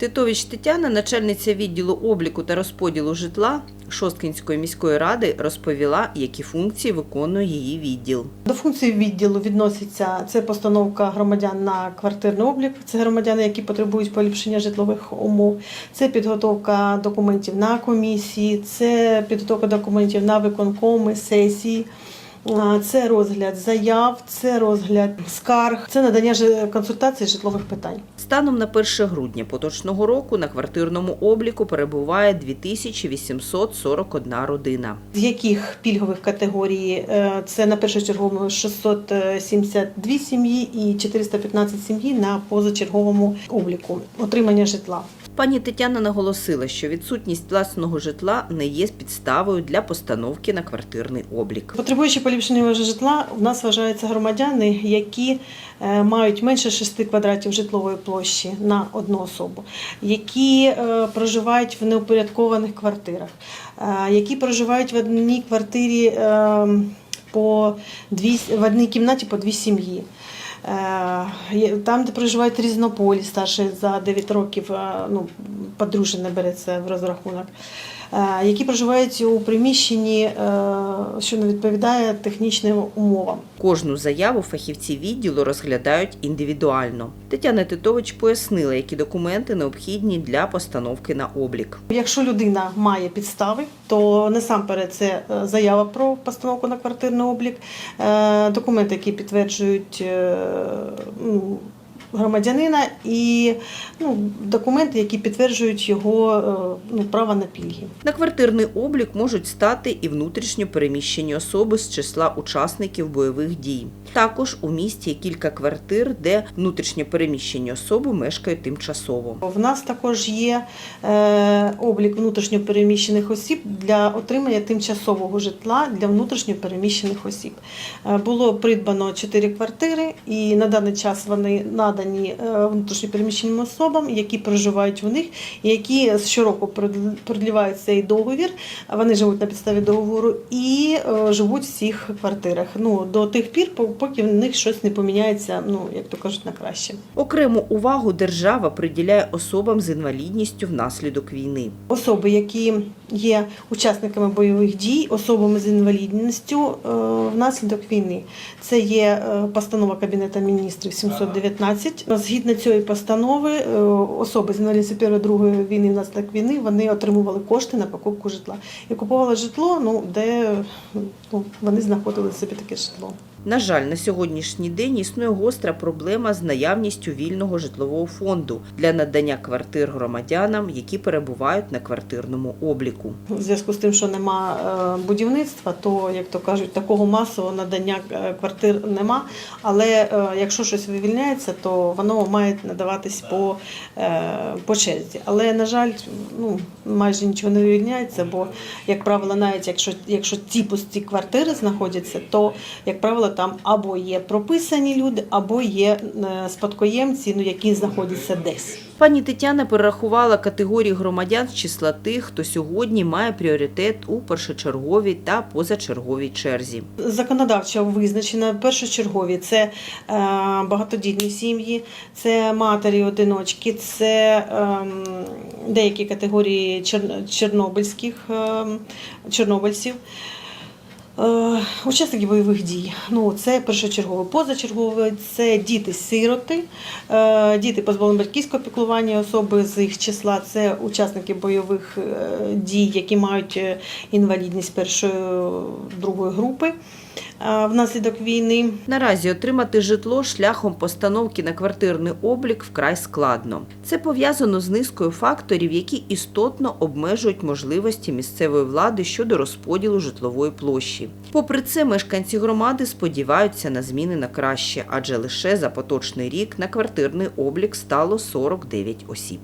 Титович Тетяна, начальниця відділу обліку та розподілу житла Шосткінської міської ради, розповіла, які функції виконує її відділ. До функції відділу відноситься це постановка громадян на квартирний облік. Це громадяни, які потребують поліпшення житлових умов. Це підготовка документів на комісії, це підготовка документів на виконкоми, сесії. Це розгляд заяв, це розгляд скарг, це надання консультацій житлових питань. Станом на 1 грудня поточного року на квартирному обліку перебуває 2841 родина. З яких пільгових категорій Е, це на першочерговому 672 сім'ї і 415 сім'ї на позачерговому обліку отримання житла. Пані Тетяна наголосила, що відсутність власного житла не є підставою для постановки на квартирний облік. Потребуючи поліпшення житла, в нас вважаються громадяни, які е, мають менше 6 квадратів житлової площі на одну особу, які е, проживають в неупорядкованих квартирах, е, які проживають в одній квартирі е, по дві, в одній кімнаті по дві сім'ї. Е, Там, де проживають різнополі, старше за 9 років, е, ну, подружжя береться в розрахунок, е, які проживають у приміщенні, що не відповідає технічним умовам. Кожну заяву фахівці відділу розглядають індивідуально. Тетяна Титович пояснила, які документи необхідні для постановки на облік. Якщо людина має підстави, то насамперед це заява про постановку на квартирний облік, документи, які підтверджують е, ну, громадянина, і ну, документи, які підтверджують його е, ну, право на пільги. На квартирний облік можуть стати і внутрішньо переміщені особи з числа учасників бойових дій. Також у місті є кілька квартир, де внутрішньо переміщені особи мешкають тимчасово. В нас також є е, облік внутрішньопереміщених осіб для отримання тимчасового житла для внутрішньопереміщених осіб. Е, було придбано 4 квартири, і на даний час вони надані е, внутрішньопереміщеним особам, які проживають в них, які щороку продлівають цей договір. Вони живуть на підставі договору і е, живуть в цих квартирах. Ну до тих пір, поки в них щось не поміняється, ну як то кажуть, на краще. Окрему увагу держава приділяє особам з інвалідністю внаслідок війни. Особи, які є учасниками бойових дій, особами з інвалідністю е, внаслідок війни. Це є постанова Кабінету міністрів 719. Згідно цієї постанови, е, особи з інвалідністю першої другої війни внаслідок війни вони отримували кошти на покупку житла і купували житло, ну де ну, вони знаходили собі таке житло. На жаль, на сьогоднішній день існує гостра проблема з наявністю вільного житлового фонду для надання квартир громадянам, які перебувають на квартирному обліку. У зв'язку з тим, що нема е, будівництва, то як то кажуть, такого масового надання е, квартир нема. Але е, якщо щось вивільняється, то воно має надаватись по, по черзі. Але на жаль, ну майже нічого не вивільняється, бо як правило, навіть якщо якщо ті пусті квартири знаходяться, то як правило там або є прописані люди, або є е, спадкоємці, ну які знаходяться десь. Пані Тетяна перерахувала категорії громадян з числа тих, хто сьогодні має пріоритет у першочерговій та позачерговій черзі. Законодавчо визначено першочергові це е, багатодітні сім'ї, це матері-одиночки, це ем, деякі категорії чорнобильських ем, чорнобильців. Е, Учасники бойових дій. Ну, це першочергове. Позачергове це діти-сироти, е, діти позбавлені батьківського піклування, особи з їх числа це учасники бойових е, дій, які мають інвалідність першої другої групи внаслідок війни. Наразі отримати житло шляхом постановки на квартирний облік вкрай складно. Це пов'язано з низкою факторів, які істотно обмежують можливості місцевої влади щодо розподілу житлової площі. Попри це, мешканці громади сподіваються на зміни на краще, адже лише за поточний рік на квартирний облік стало 49 осіб.